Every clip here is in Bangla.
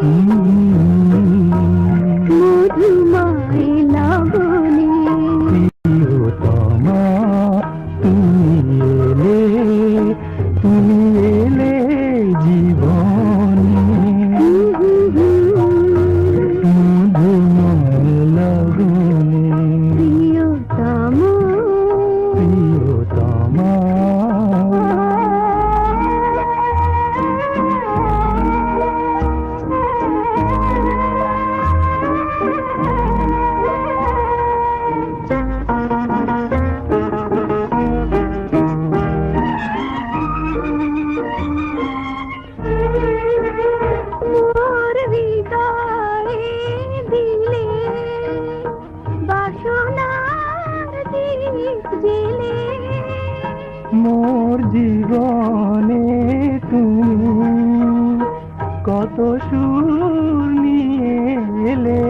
Mm-hmm. মোর জীবনে তুমি কত সুর নিয়ে এলে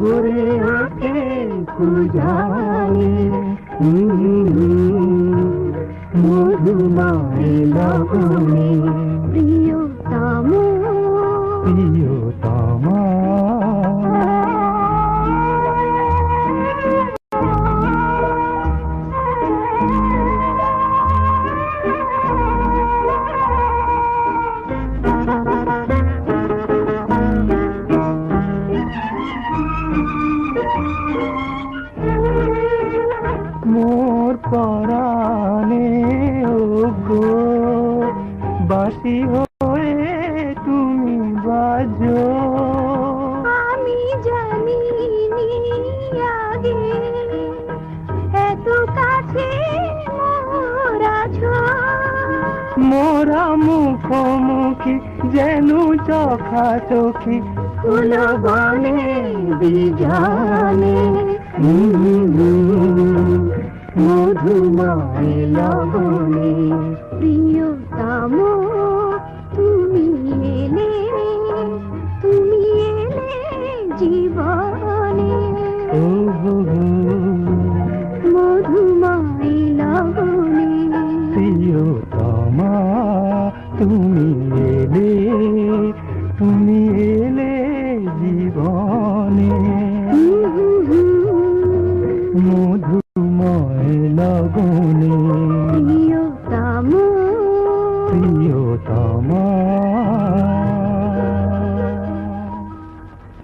গড়ে ওঠে মধুমায় লগনে। পরাণে গো বাসি হয়ে তুমি বাজো। আমি জানি আগে এত কাছে মোরা মোরা মুখোমুখি যেন চোখা চোখি ফুল বনে বিজানে মধুমায় লগনে। প্রিয়তম তুমি এলে তুমি এলে জীবনে। মধুময় লগনে। প্রিয়তমা তুমি এলে তুমি এলে জীবনে। মধুময় লগনে প্রিয়তম প্রিয়তমা